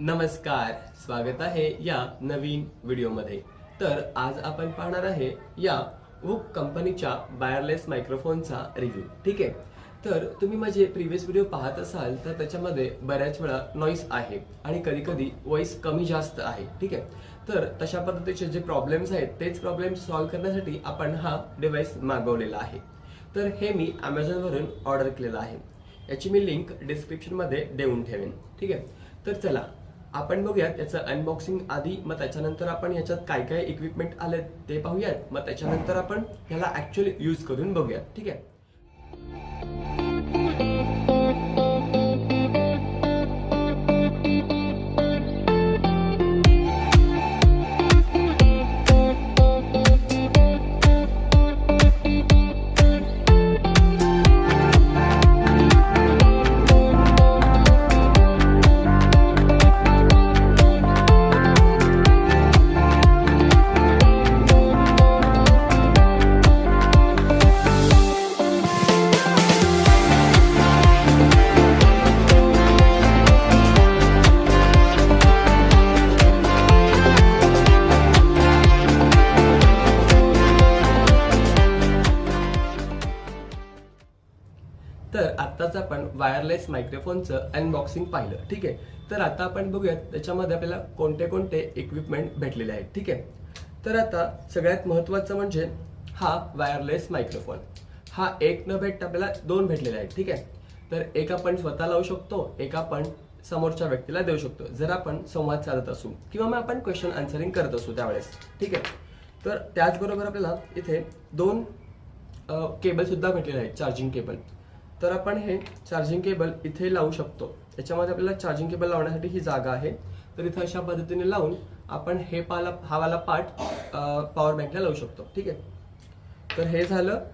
नमस्कार स्वागत आहे या नवीन व्हिडिओमध्ये. तर आज आपण पाहणार आहे या वूक कंपनीच्या वायरलेस मायक्रोफोनचा रिव्ह्यू ठीक आहे? तर तुम्ही माझे प्रिव्हियस व्हिडिओ पाहत असाल तर त्याच्यामध्ये बऱ्याच वेळा नॉईस आहे आणि कधी कधी कमी जास्त आहे. ठीक आहे? तर तशा पद्धतीचे जे प्रॉब्लेम्स आहेत तेच प्रॉब्लेम सॉल्व्ह करण्यासाठी आपण हा डिव्हाइस मागवलेला आहे. तर हे मी ॲमेझॉनवरून ऑर्डर केलेलं आहे. याची मी लिंक डिस्क्रिप्शनमध्ये देऊन ठेवेन. ठीक आहे? तर चला आपण बघूयात याचं अनबॉक्सिंग आधी मग त्याच्यानंतर आपण याच्यात काय काय इक्विपमेंट आले ते पाहूयात. मग त्याच्यानंतर आपण ह्याला ऍक्च्युअली यूज करून बघूयात. ठीक आहे? आत्ताच आपण वायरलेस मायक्रोफोनचं अनबॉक्सिंग पाहिलं ठीक आहे? तर आता आपण बघूयात त्याच्यामध्ये आपल्याला कोणते कोणते इक्विपमेंट भेटलेले आहेत ठीक आहे? तर आता सगळ्यात महत्त्वाचं म्हणजे हा वायरलेस मायक्रोफोन हा एक न भेटता आपल्याला दोन भेटलेले आहेत ठीक आहे? तर एक आपण स्वतः लावू शकतो एक आपण समोरच्या व्यक्तीला देऊ शकतो. जर आपण संवाद साधत असू किंवा मग आपण क्वेश्चन आन्सरिंग करत असू त्यावेळेस ठीक आहे? तर त्याचबरोबर आपल्याला इथे दोन केबल सुद्धा भेटलेले आहेत चार्जिंग केबल तर आपण हे चार्जिंग केबल इथे लावू शकतो. त्याच्यामध्ये आपल्याला चार्जिंग केबल लावण्यासाठी ही जागा आहे. तर इथं अशा पद्धतीने लावून आपण हे पाला हा वाला पार्ट पॉवर बँकला लावू शकतो. ठीक आहे? तर हे झालं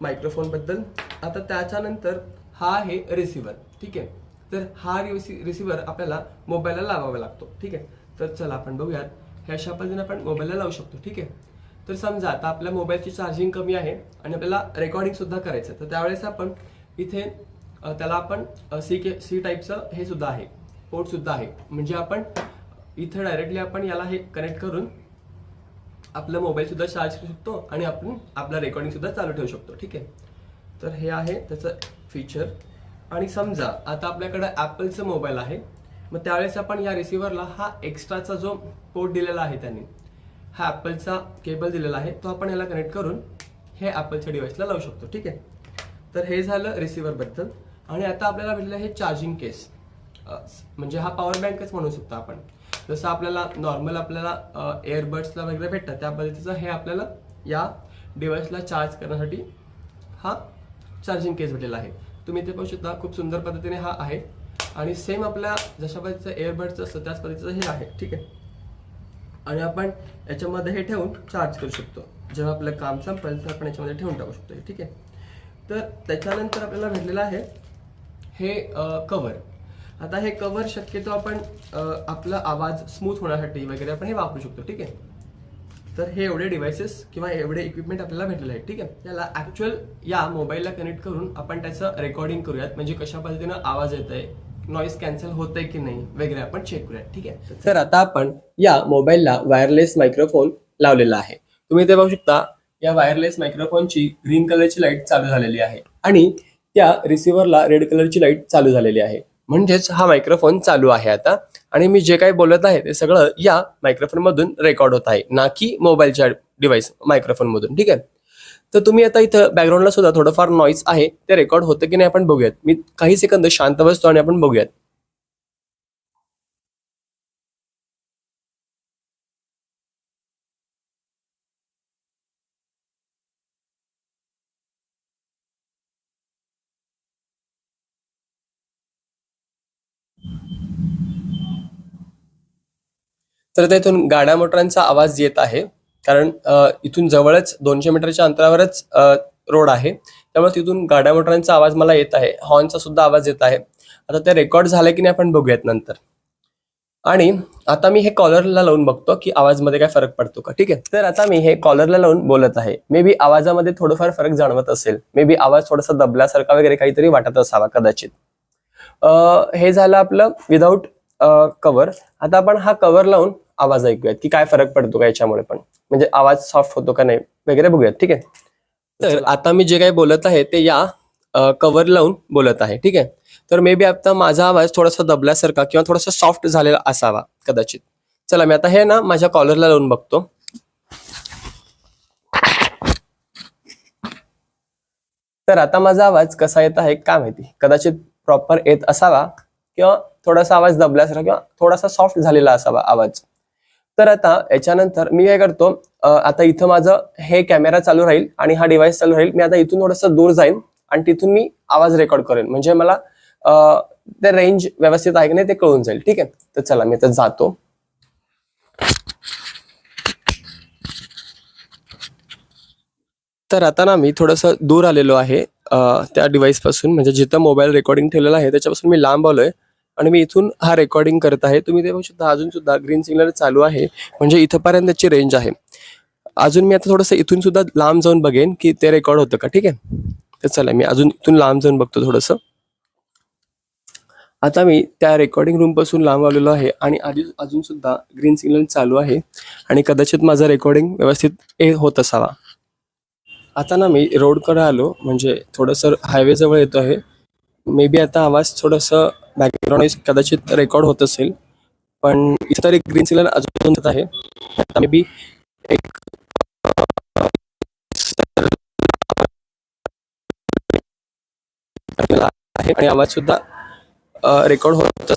मायक्रोफोनबद्दल आता त्याच्यानंतर हा आहे रिसिव्हर ठीक आहे? तर हा रिसिव्हर आपल्याला मोबाईलला लावावा लागतो. ठीक आहे? तर चला आपण बघूयात. हे अशा पद्धतीने आपण मोबाईलला लावू शकतो. ठीक आहे? तर समजा आता आपल्या मोबाईलची चार्जिंग कमी आहे आणि आपल्याला रेकॉर्डिंग सुद्धा करायचं तर त्यावेळेस आपण इथे त्याला आपण सी के सी टाईपचं हे सुद्धा आहे. पोर्ट सुद्धा आहे. म्हणजे आपण इथं डायरेक्टली आपण याला हे कनेक्ट करून आपला मोबाईल सुद्धा चार्ज करू शकतो आणि आपण आपला रेकॉर्डिंग सुद्धा चालू ठेवू शकतो. ठीक आहे? तर हे आहे त्याचं फीचर आणि समजा आता आपल्याकडे ॲपलचं मोबाईल आहे. मग त्यावेळेस आपण या रिसिव्हरला हा एक्स्ट्राचा जो पोर्ट दिलेला आहे त्यांनी हा ॲपलचा केबल दिलेला आहे तो आपण याला कनेक्ट करून हे ॲपलच्या डिव्हाइसला लावू शकतो. ठीक आहे? तर हे झालं रिसिव्हरबद्दल आणि आता आपल्याला भेटलेलं हे चार्जिंग केस म्हणजे हा पॉवर बँकच म्हणू शकतो आपण. जसं आपल्याला नॉर्मल आपल्याला एअरबड्सला वगैरे भेटतात त्या पद्धतीचं हे आपल्याला या डिव्हाइसला चार्ज करण्यासाठी हा चार्जिंग केस भेटलेला आहे. तुम्ही इथे पाहू शकता खूप सुंदर पद्धतीने हा आहे. आणि सेम आपल्या जशा पद्धतीचं एअरबड्सचं असतं त्याच पद्धतीचं हे आहे. ठीक आहे? आणि आपण याच्यामध्ये हे ठेवून चार्ज करू शकतो. जेव्हा आपलं काम संपेल तर आपण याच्यामध्ये ठेवून टाकू शकतो ठीक आहे? तर त्याच्यानंतर आपल्याला भेटलेलं आहे हे कवर आता हे कवर शक्यतो आपण आपला आवाज स्मूथ होण्यासाठी वगैरे आपण हे वापरू शकतो ठीक आहे? तर हे एवढे डिव्हायसेस किंवा एवढे इक्विपमेंट आपल्याला भेटलेले आहेत ठीक आहे? त्याला ऍक्च्युअल या मोबाईलला कनेक्ट करून आपण त्याचं रेकॉर्डिंग करूयात. म्हणजे कशा पद्धतीनं आवाज येत आहे नॉईस कॅन्सल होतंय की नाही वगैरे आपण चेक करूयात ठीक आहे? तर आता आपण या मोबाईलला वायरलेस मायक्रोफोन लावलेला आहे. तुम्ही ते पाहू शकता या वायरलेस मायक्रोफोनची ग्रीन कलरची लाइट चालू झालेली आहे. आणि त्या रिसिव्हरला रेड कलरची लाइट चालू झालेली आहे. म्हणजेच हा मायक्रोफोन चालू आहे आता. आणि मी जे काही बोलत आहे ते सगळं या मायक्रोफोन मधून रेकॉर्ड होत आहे. ना की मोबाईलच्या डिव्हाइस मायक्रोफोन मधून. ठीक आहे? तर तुम्ही आता इथं बॅकग्राऊंडला सुद्धा थोडंफार नॉईस आहे. ते रेकॉर्ड होतं की नाही आपण बघूयात. मी काही सेकंद शांत बसतो आणि आपण बघूयात. तर तेथून गाड्या मोटरांचा आवाज येत आहे. कारण इथून जवळच दोनशे मीटरच्या अंतरावरच रोड आहे. त्यामुळे तिथून गाड्या मोटरांचा आवाज मला येत आहे. हॉर्नचा सुद्धा आवाज येत आहे. आता ते रेकॉर्ड झालं की नाही आपण बघूयात नंतर. आणि आता मी हे कॉलरला लावून बघतो की आवाजमध्ये काय फरक पडतो का. ठीक आहे? तर आता मी हे कॉलरला लावून बोलत आहे. मे बी आवाजामध्ये थोडंफार फरक जाणवत असेल. मे बी आवाज थोडासा दबल्यासारखा वगैरे काहीतरी वाटत असावा कदाचित. हे झालं आपलं विदाऊट कव्हर आता आपण हा कव्हर लावून आवाज ऐकूयात की काय फरक पडतो का याच्यामुळे पण? म्हणजे आवाज सॉफ्ट होतो का नाही वगैरे बघूयात ठीक आहे? तर आता मी जे काही बोलत आहे ते या कव्हर लावून बोलत आहे ठीक आहे? तर मे बी आता माझा आवाज थोडासा दबल्यासारखा किंवा थोडासा सॉफ्ट झालेला असावा कदाचित. चला मी आता हे ना माझ्या कॉलरला लावून बघतो. तर आता माझा आवाज कसा येत आहे काय माहिती? कदाचित प्रॉपर येत असावा किंवा थोडासा आवाज दबल्यासारखा किंवा थोडासा सॉफ्ट झालेला असावा आवाज. तर आता याच्यानंतर मी काय करतो आता इथं माझं हे कॅमेरा चालू राहील आणि हा डिव्हाइस चालू राहील. मी आता इथून थोडंसं दूर जाईन आणि तिथून मी आवाज रेकॉर्ड करेन. म्हणजे मला ते रेंज व्यवस्थित आहे की नाही ते कळून जाईल. ठीक आहे? तर चला मी आता जातो. तर आता ना मी थोडंसं दूर आलेलो आहे त्या डिव्हाइसपासून. म्हणजे जिथं मोबाईल रेकॉर्डिंग ठेवलेला आहे त्याच्यापासून मी लांब आलोय. आणि मी इथून हा रेकॉर्डिंग करत आहे. तुम्ही ते बघू शकता अजून सुद्धा ग्रीन सिग्नल चालू आहे. म्हणजे इथंपर्यंत त्याची रेंज आहे. अजून मी आता थोडंसं इथून सुद्धा लांब जाऊन बघेन की ते रेकॉर्ड होतं का. ठीक आहे? तर चला मी अजून इथून लांब जाऊन बघतो थोडंसं. आता मी त्या रेकॉर्डिंग रूमपासून लांब आलेलो आहे आणि आधी अजून सुद्धा ग्रीन सिग्नल चालू आहे. आणि कदाचित माझं रेकॉर्डिंग व्यवस्थित होत असावा. आता ना मी रोडकडे आलो. म्हणजे थोडंसं हायवे जवळ येतो आहे. मे बी आता आवाज थोडंसं बॅकग्राऊंड कदाचित रेकॉर्ड होत असेल. पण इथं तरी ग्रीन सिग्नल अजून आहे. मे बी एक आहे आणि आवाज सुद्धा रेकॉर्ड होत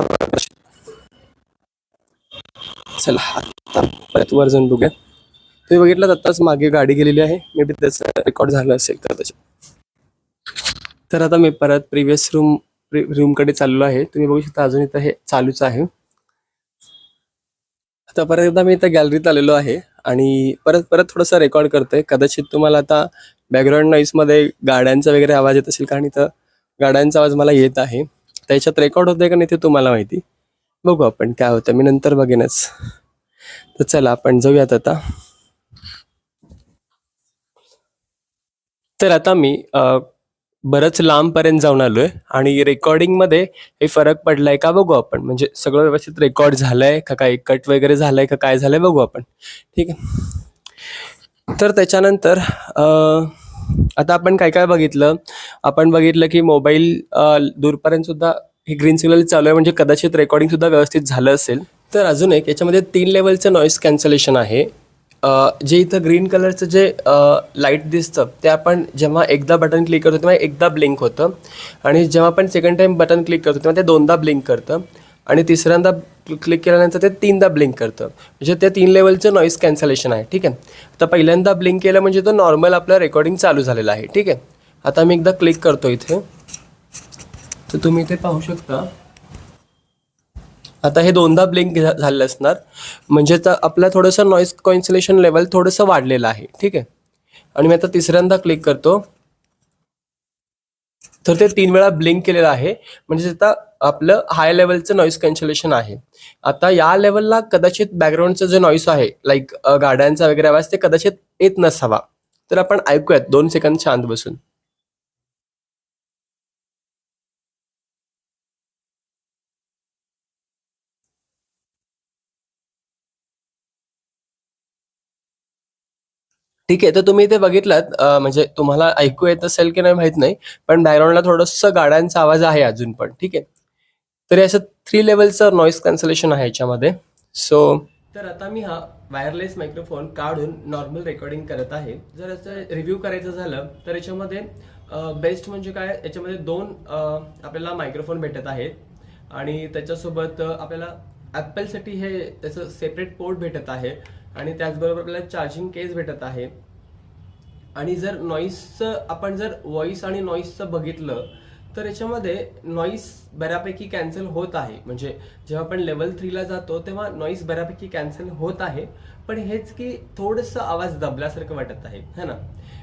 चला आता परत वर जाऊन बघूया. तुम्ही बघितलं आताच मागे गाडी गेलेली आहे. मे बी त्याचं रेकॉर्ड झालं असेल कदाचित. तर आता मी परत प्रिव्हियस रूम रूमकडे चाललो आहे. तुम्ही बघू शकता अजून इथं हे चालूच आहे. आता परत एकदा मी इथं गॅलरीत आलेलो आहे आणि परत परत थोडंसं रेकॉर्ड करतोय. कदाचित तुम्हाला आता बॅकग्राऊंड नॉईसमध्ये गाड्यांचा वगैरे आवाज येत असेल कारण इथं गाड्यांचा आवाज मला येत आहे. त्याच्यात रेकॉर्ड होतंय का नाही ते तुम्हाला माहिती? बघू आपण काय होतं. मी नंतर बघेनच. तर चला आपण जाऊयात आता. तर आता मी बरंच लांबपर्यंत जाऊन आलोय आणि रेकॉर्डिंगमध्ये हे फरक पडलाय का बघू आपण. म्हणजे सगळं व्यवस्थित रेकॉर्ड झालंय का काय कट वगैरे झालंय का काय झालंय बघू आपण. ठीक आहे. तर त्याच्यानंतर आता आपण काय काय बघितलं? आपण बघितलं की मोबाईल दूरपर्यंत सुद्धा हे ग्रीन सिग्नल चालू आहे. म्हणजे कदाचित रेकॉर्डिंग सुद्धा व्यवस्थित झालं असेल. तर अजून एक याच्यामध्ये तीन लेवलचं नॉईस कॅन्सलेशन आहे. जे इथं ग्रीन कलरचं जे लाइट दिसतं ते आपण जेव्हा एकदा बटन क्लिक करतो तेव्हा एकदा ब्लिंक होतं. आणि जेव्हा आपण सेकंड टाईम बटन क्लिक करतो तेव्हा ते दोनदा ब्लिंक करतं. आणि तिसऱ्यांदा क्लिक केल्यानंतर ते तीनदा ब्लिंक करतं. म्हणजे ते तीन लेवलचं नॉईस कॅन्सलेशन आहे ठीक आहे? आता पहिल्यांदा ब्लिंक केलं म्हणजे तो नॉर्मल आपलं रेकॉर्डिंग चालू झालेलं आहे ठीक आहे? आता मी एकदा क्लिक करतो इथे. तर तुम्ही इथे पाहू शकता. आता हे दोनदा ब्लिंक झालेलं असणार. म्हणजे तर आपलं थोडंसं नॉईस कॉन्सलेशन लेवल थोडंसं वाढलेलं आहे. ठीक आहे? आणि मी आता तिसऱ्यांदा क्लिक करतो. तर ते तीन वेळा ब्लिंक केलेलं आहे. म्हणजे आता आपलं हाय लेवलचं नॉईस कॅन्सलेशन आहे. आता या लेवलला कदाचित बॅकग्राऊंडचं जे नॉईस आहे लाईक गाड्यांचा वगैरे आवाज ते कदाचित येत नसावा. तर आपण ऐकूयात दोन सेकंद शांत बसून. ठीक आहे तर तुम्ही इथे बघितलात म्हणजे तुम्हाला ऐकू येत असेल की नाही माहीत नाही पण बॅकग्राऊंडला थोडंसं गाड्यांचा आवाज आहे अजून पण ठीक आहे. तर असं थ्री लेवलचं नॉईस कॅन्सलेशन आहे याच्यामध्ये. सो तर आता मी हा वायरलेस मायक्रोफोन काढून नॉर्मल रेकॉर्डिंग करत आहे. जर असं रिव्ह्यू करायचं झालं तर याच्यामध्ये बेस्ट म्हणजे काय? याच्यामध्ये दोन आपल्याला मायक्रोफोन भेटत आहेत. आणि त्याच्यासोबत आपल्याला ॲपलसाठी हे त्याचं सेपरेट पोर्ट भेटत आहे आणि त्याचबरोबर आपल्याला चार्जिंग केस भेटत आहे. आणि जर नॉईसचं आपण जर व्हॉइस आणि नॉईसचं बघितलं तर याच्यामध्ये नॉईस बऱ्यापैकी कॅन्सल होत आहे. म्हणजे जेव्हा आपण लेवल थ्रीला जातो तेव्हा नॉईस बऱ्यापैकी कॅन्सल होत आहे. पण हेच की थोडंसं आवाज दबल्यासारखं वाटत आहे. है ना?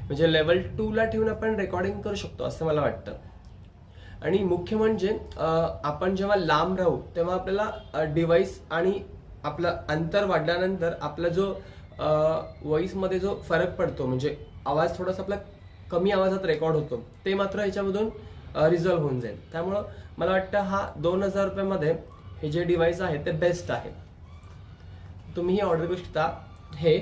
म्हणजे लेवल टूला ठेवून आपण रेकॉर्डिंग करू शकतो असं मला वाटतं. आणि मुख्य म्हणजे आपण जेव्हा लांब राहू तेव्हा आपल्याला डिवाईस आणि आपलं अंतर वाढल्यानंतर आपला जो व्हॉइसमध्ये जो फरक पडतो म्हणजे आवाज थोडासा आपला कमी आवाजात रेकॉर्ड होतो ते मात्र ह्याच्यामधून रिझॉल्व्ह होऊन जाईल. त्यामुळं मला वाटतं हा दोन हजार रुपयामध्ये हे जे डिव्हाइस आहे ते बेस्ट आहे. तुम्ही ऑर्डर करू शकता. हे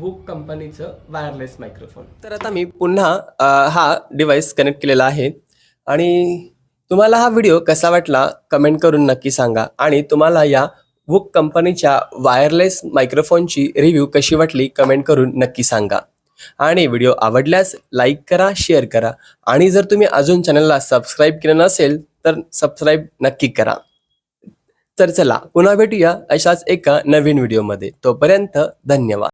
वूक कंपनीचं वायरलेस मायक्रोफोन तर आता मी पुन्हा हा डिव्हाइस कनेक्ट केलेला आहे. आणि तुम्हाला हा व्हिडिओ कसा वाटला कमेंट करून नक्की सांगा. आणि तुम्हाला या वूक कंपनीच्या वायरलेस मायक्रोफोनची रिव्ह्यू कशी वाटली कमेंट करून नक्की सांगा. आणि व्हिडिओ आवडल्यास लाईक करा शेअर करा. आणि जर तुम्ही अजून चॅनलला सबस्क्राईब केलं नसेल तर सबस्क्राईब नक्की करा. तर चला पुन्हा भेटूया अशाच एका नवीन व्हिडिओमध्ये तोपर्यंत धन्यवाद.